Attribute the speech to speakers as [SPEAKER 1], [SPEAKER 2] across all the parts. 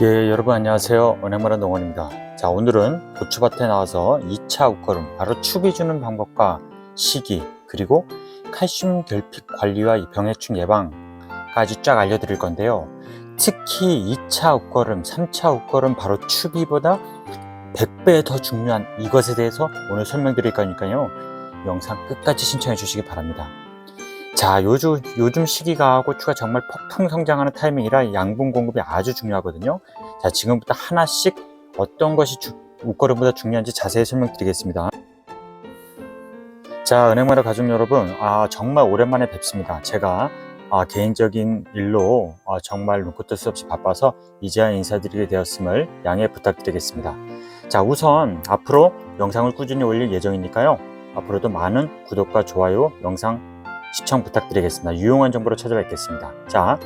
[SPEAKER 1] 예, 여러분 안녕하세요. 은행마라 농원입니다. 자, 오늘은 고추밭에 나와서 2차 웃거름, 바로 추비 주는 방법과 시기, 그리고 칼슘 결핍 관리와 이 병해충 예방까지 쫙 알려드릴 건데요. 특히 2차 웃거름, 3차 웃거름, 바로 추비보다 100배 더 중요한 이것에 대해서 오늘 설명드릴 거니까요. 영상 끝까지 신청해 주시기 바랍니다. 자, 요즘, 요즘 시기가 고추가 정말 폭풍 성장하는 타이밍이라 양분 공급이 아주 중요하거든요. 자, 지금부터 하나씩 어떤 것이 주, 웃거름보다 중요한지 자세히 설명드리겠습니다. 자, 은행마을 가족 여러분, 아, 정말 오랜만에 뵙습니다. 제가 아, 개인적인 일로 아, 정말 눈꽃 뜰수 없이 바빠서 이제야 인사드리게 되었음을 양해 부탁드리겠습니다. 자, 우선 앞으로 영상을 꾸준히 올릴 예정이니까요. 앞으로도 많은 구독과 좋아요, 영상 시청 부탁드리겠습니다. 유용한 정보로 찾아뵙겠습니다. 자,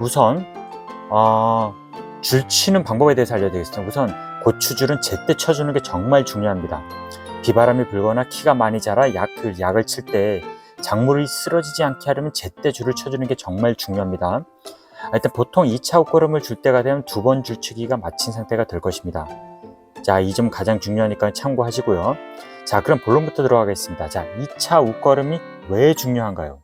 [SPEAKER 1] 우선 어, 줄 치는 방법에 대해서 알려드리겠습니다. 우선 고추줄은 제때 쳐주는 게 정말 중요합니다. 비바람이 불거나 키가 많이 자라 약, 그 약을 칠 때 작물이 쓰러지지 않게 하려면 제때 줄을 쳐주는 게 정말 중요합니다. 일단 보통 2차 옷걸음을 줄 때가 되면 두 번 줄치기가 마친 상태가 될 것입니다. 자, 이 점 가장 중요하니까 참고하시고요. 자, 그럼 본론부터 들어가겠습니다. 자, 2차 웃걸음이 왜 중요한가요?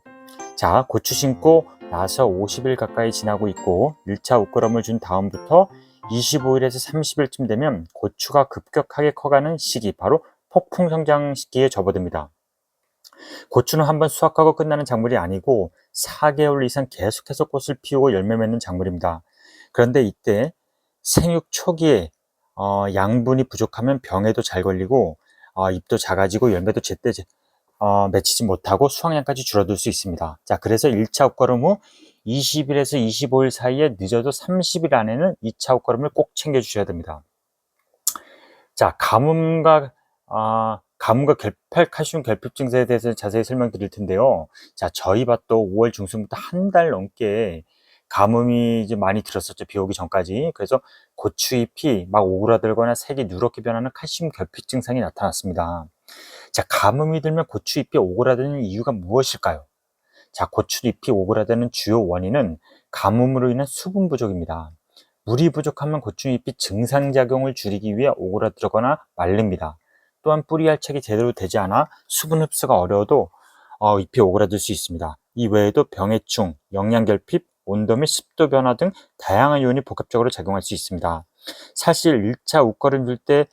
[SPEAKER 1] 자, 고추 심고 나서 50일 가까이 지나고 있고 1차 웃걸음을 준 다음부터 25일에서 30일쯤 되면 고추가 급격하게 커가는 시기, 바로 폭풍 성장 시기에 접어듭니다. 고추는 한번 수확하고 끝나는 작물이 아니고 4개월 이상 계속해서 꽃을 피우고 열매 맺는 작물입니다. 그런데 이때 생육 초기에 어, 양분이 부족하면 병에도 잘 걸리고 어, 잎도 작아지고 열매도 제때 어, 맺히지 못하고 수확량까지 줄어들 수 있습니다. 자, 그래서 1차 옷걸음 후 20일에서 25일 사이에 늦어도 30일 안에는 2차 옷걸음을 꼭 챙겨주셔야 됩니다. 자, 가뭄과 아, 가뭄과 결핍, 칼슘 결핍 증세에 대해서 자세히 설명드릴 텐데요. 자, 저희 밭도 5월 중순부터 한 달 넘게 가뭄이 이제 많이 들었었죠. 비 오기 전까지. 그래서 고추 잎이 막 오그라들거나 색이 누렇게 변하는 칼슘 결핍 증상이 나타났습니다. 자, 가뭄이 들면 고추잎이 오그라드는 이유가 무엇일까요? 자, 고추잎이 오그라드는 주요 원인은 가뭄으로 인한 수분 부족입니다. 물이 부족하면 고추잎이 증상작용을 줄이기 위해 오그라들거나 말립니다. 또한 뿌리 할착이 제대로 되지 않아 수분 흡수가 어려워도 어, 잎이 오그라들 수 있습니다. 이 외에도 병해충, 영양결핍, 온도 및 습도 변화 등 다양한 요인이 복합적으로 작용할 수 있습니다. 사실 1차 웃거름 줄때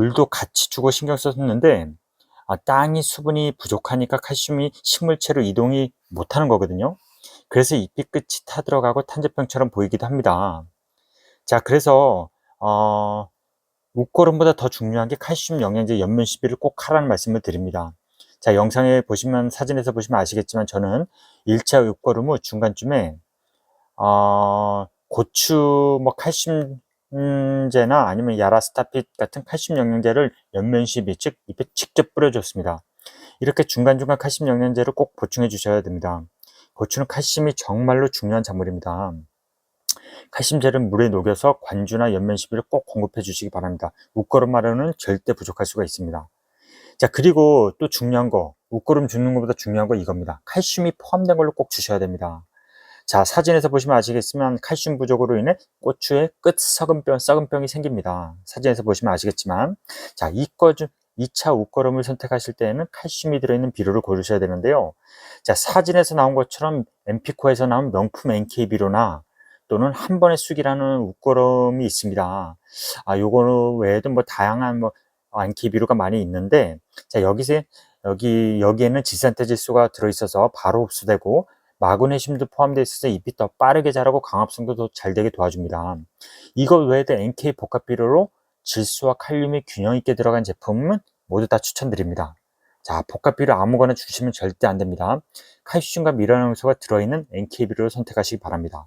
[SPEAKER 1] 물도 같이 주고 신경 썼는데 아, 땅이 수분이 부족하니까 칼슘이 식물체로 이동이 못하는 거거든요. 그래서 잎이 끝이 타들어가고 탄저병처럼 보이기도 합니다. 자, 그래서 어, 웃거름보다 더 중요한 게 칼슘 영양제 연면 시비를 꼭 하라는 말씀을 드립니다. 자, 영상에 보시면, 사진에서 보시면 아시겠지만 저는 1차 웃거름 후 중간쯤에, 어, 고추, 뭐, 칼슘 제나 아니면 야라스타핏 같은 칼슘 영양제를 연면 시비, 즉, 잎에 직접 뿌려줬습니다. 이렇게 중간중간 칼슘 영양제를 꼭 보충해 주셔야 됩니다. 고추는 칼슘이 정말로 중요한 작물입니다. 칼슘제를 물에 녹여서 관주나 연면 시비를 꼭 공급해 주시기 바랍니다. 웃거름 마련은 절대 부족할 수가 있습니다. 자, 그리고 또 중요한 거, 웃거름 주는 것보다 중요한 거 이겁니다. 칼슘이 포함된 걸로 꼭 주셔야 됩니다. 자, 사진에서 보시면 아시겠지만 칼슘 부족으로 인해 고추에 끝 썩은 병, 썩은 병이 생깁니다. 사진에서 보시면 아시겠지만, 자, 이거 중 2차 웃거름을 선택하실 때에는 칼슘이 들어있는 비료를 고르셔야 되는데요. 자, 사진에서 나온 것처럼 엠피코에서 나온 명품 NK 비료나 또는 한 번의 쑥이라는 웃거름이 있습니다. 아, 요거 외에도 뭐 다양한 뭐 안키비료가 많이 있는데, 자, 여기서, 여기, 여기에는 지산태질소가 들어있어서 바로 흡수되고, 마그네슘도 포함되어 있어서 잎이 더 빠르게 자라고 강합성도 더 잘 되게 도와줍니다. 이것 외에도 NK 복합 비료로 질소와 칼륨이 균형 있게 들어간 제품은 모두 다 추천드립니다. 자, 복합 비료 아무거나 주시면 절대 안 됩니다. 칼슘과 미네랄효소가 들어있는 NK비료를 선택하시기 바랍니다.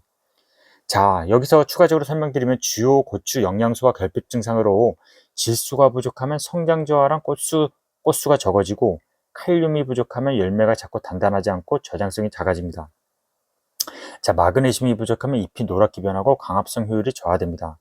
[SPEAKER 1] 자, 여기서 추가적으로 설명드리면 주요 고추 영양소와 결핍 증상으로 질소가 부족하면 성장 저하랑 꽃수, 꽃수가 적어지고 칼륨이 부족하면 열매가 작고 단단하지 않고 저장성이 작아집니다. 자, 마그네슘이 부족하면 잎이 노랗게 변하고 강합성 효율이 저하됩니다.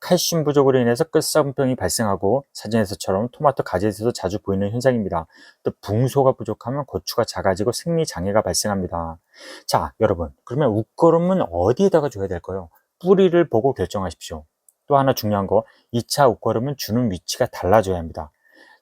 [SPEAKER 1] 칼슘 부족으로 인해서 끝사분병이 발생하고 사진에서처럼 토마토 가지에서도 자주 보이는 현상입니다. 또 붕소가 부족하면 고추가 작아지고 생리 장애가 발생합니다. 자, 여러분, 그러면 웃거름은 어디에다가 줘야 될까요? 뿌리를 보고 결정하십시오. 또 하나 중요한 거 2차 옷걸음은 주는 위치가 달라져야 합니다.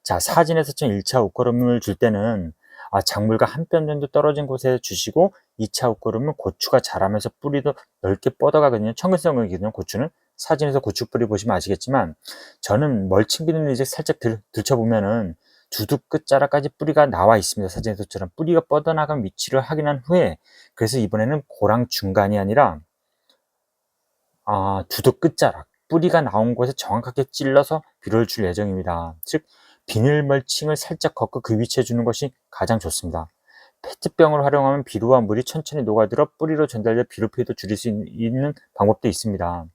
[SPEAKER 1] 자, 사진에서처럼 1차 옷걸음을 줄 때는 아, 작물과 한 뼘 정도 떨어진 곳에 주시고 2차 옷걸음은 고추가 자라면서 뿌리도 넓게 뻗어가거든요. 청근성이거든요. 고추는 사진에서 고추 뿌리 보시면 아시겠지만 저는 멀칭 비닐을 이제 살짝 들, 들쳐보면은 두둑 끝자락까지 뿌리가 나와 있습니다. 사진에서처럼 뿌리가 뻗어나간 위치를 확인한 후에 그래서 이번에는 고랑 중간이 아니라 아, 두둑 끝자락 뿌리가 나온 곳에 정확하게 찔러서 비료를 줄 예정입니다. 즉 비닐 멀칭을 살짝 걷고 그 위치에 주는 것이 가장 좋습니다. 페트병을 활용하면 비료와 물이 천천히 녹아들어 뿌리로 전달돼 비료 피해도 줄일 수 있는 방법도 있습니다.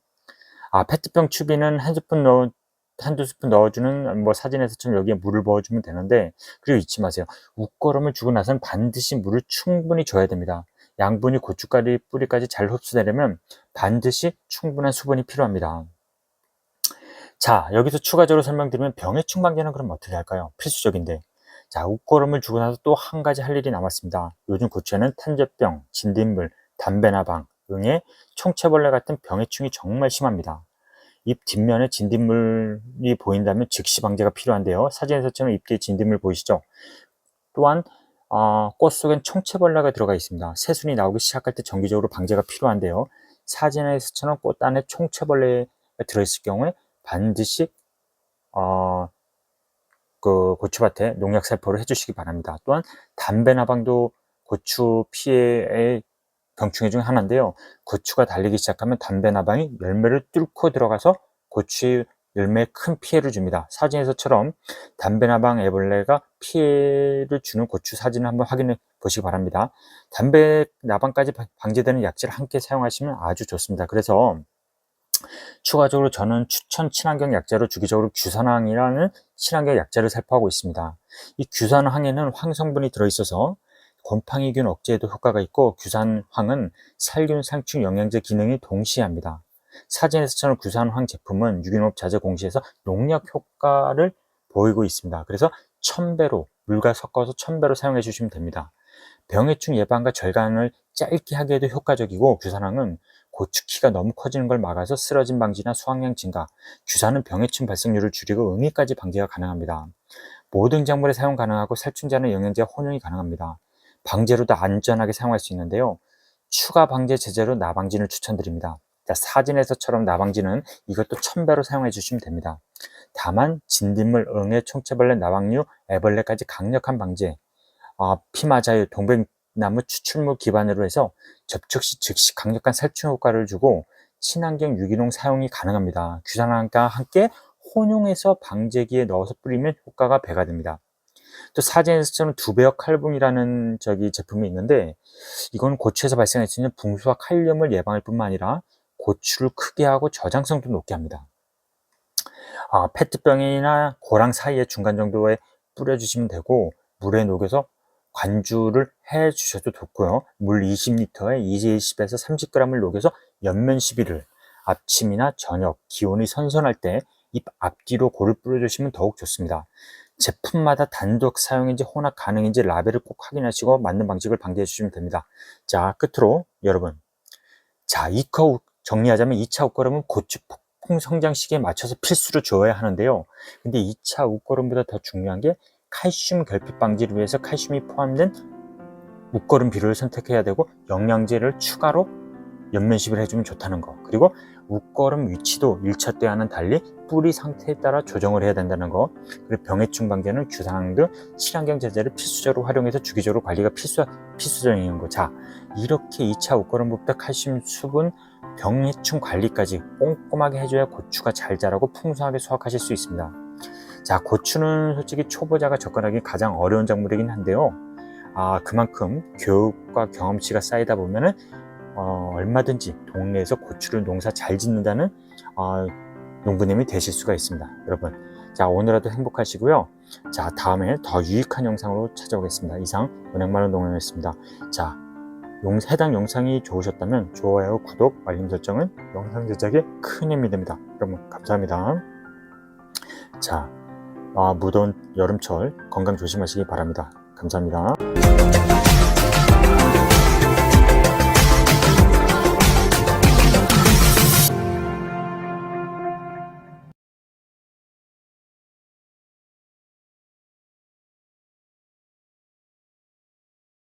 [SPEAKER 1] 아, 페트병 추비는 한 스푼 넣어 한두 스푼 넣어주는 뭐 사진에서처럼 여기에 물을 부어주면 되는데 그리고 잊지 마세요. 웃거름을 주고 나서는 반드시 물을 충분히 줘야 됩니다. 양분이 고춧가루 뿌리까지 잘 흡수되려면 반드시 충분한 수분이 필요합니다. 자, 여기서 추가적으로 설명드리면 병해충 방제는 그럼 어떻게 할까요? 필수적인데. 자, 웃거름을 주고 나서 또 한 가지 할 일이 남았습니다. 요즘 고추에는 탄저병, 진딧물, 담배나방 등의 총체벌레 같은 병해충이 정말 심합니다. 잎 뒷면에 진딧물이 보인다면 즉시 방제가 필요한데요. 사진에서처럼 잎 뒤에 진딧물 보이시죠? 또한 어, 꽃 속엔 총체벌레가 들어가 있습니다. 새순이 나오기 시작할 때 정기적으로 방제가 필요한데요. 사진에서처럼 꽃 안에 총체벌레가 들어있을 경우에 반드시 어, 그 고추밭에 농약 살포를 해주시기 바랍니다. 또한 담배 나방도 고추 피해의 병충해 중 하나인데요. 고추가 달리기 시작하면 담배 나방이 열매를 뚫고 들어가서 고추의 열매에 큰 피해를 줍니다. 사진에서처럼 담배나방 애벌레가 피해를 주는 고추 사진을 한번 확인해 보시기 바랍니다. 담배나방까지 방지되는 약재를 함께 사용하시면 아주 좋습니다. 그래서 추가적으로 저는 추천 친환경 약재로 주기적으로 규산황이라는 친환경 약재를 살포하고 있습니다. 이 규산황에는 황성분이 들어있어서 곰팡이균 억제에도 효과가 있고 규산황은 살균, 상충, 영양제 기능이 동시합니다. 사진에서처럼 규산황 제품은 유기농업 자재 공시에서 농약 효과를 보이고 있습니다. 그래서 천배로 물과 섞어서 천배로 사용해 주시면 됩니다. 병해충 예방과 절간을 짧게 하기에도 효과적이고 규산황은 고추키가 너무 커지는 걸 막아서 쓰러짐 방지나 수확량 증가, 규산은 병해충 발생률을 줄이고 응애까지 방지가 가능합니다. 모든 작물에 사용 가능하고 살충제나 영양제 혼용이 가능합니다. 방제로도 안전하게 사용할 수 있는데요. 추가 방제 제재로 나방진을 추천드립니다. 자, 사진에서처럼 나방진은 이것도 천배로 사용해 주시면 됩니다. 다만 진딧물, 응애, 총체벌레, 나방류, 애벌레까지 강력한 방제, 어, 피마자유, 동백 나무 추출물 기반으로 해서 접촉 시 즉시 강력한 살충 효과를 주고 친환경 유기농 사용이 가능합니다. 규산화과 함께 혼용해서 방제기에 넣어서 뿌리면 효과가 배가 됩니다. 또 사진에서처럼 두배역 칼슘이라는 저기 제품이 있는데 이건 고추에서 발생할 수 있는 붕수와 칼륨을 예방할 뿐만 아니라 고추를 크게 하고 저장성도 높게 합니다. 아, 페트병이나 고랑 사이에 중간 정도에 뿌려주시면 되고 물에 녹여서 관주를 해 주셔도 좋고요. 물 20리터에 20에서 30g을 녹여서 연면 시비를 아침이나 저녁 기온이 선선할 때잎 앞뒤로 고를 뿌려주시면 더욱 좋습니다. 제품마다 단독 사용인지 혼합 가능인지 라벨을 꼭 확인하시고 맞는 방식을 방지해 주시면 됩니다. 자, 끝으로 여러분. 자, 2컷 정리하자면 2차 옷걸음은 고추 폭풍 성장 시기에 맞춰서 필수로 줘야 하는데요. 근데 2차 옷걸음보다 더 중요한 게 칼슘 결핍 방지를 위해서 칼슘이 포함된 묶걸음 비료를 선택해야 되고 영양제를 추가로 연면식을 해주면 좋다는 거. 그리고 웃걸음 위치도 1차 때와는 달리 뿌리 상태에 따라 조정을 해야 된다는 거. 그리고 병해충 방제는 규상 등 친환경 제재를 필수적으로 활용해서 주기적으로 관리가 필수, 필수적인 거자 이렇게 2차 웃걸음부터 칼슘 수분 병해충 관리까지 꼼꼼하게 해줘야 고추가 잘 자라고 풍성하게 수확하실 수 있습니다 자 고추는 솔직히 초보자가 접근하기 가장 어려운 작물이긴 한데요 아 그만큼 교육과 경험치가 쌓이다 보면은 어, 얼마든지 동네에서 고추를 농사 잘 짓는다는 어, 농부님이 되실 수가 있습니다. 여러분, 자 오늘 하루 행복하시고요. 자 다음에 더 유익한 영상으로 찾아오겠습니다. 이상 은행마을 농영이었습니다. 자 용, 해당 영상이 좋으셨다면 좋아요, 구독, 알림 설정은 영상 제작에 큰 힘이 됩니다. 여러분 감사합니다. 자 아, 무더운 여름철 건강 조심하시기 바랍니다. 감사합니다.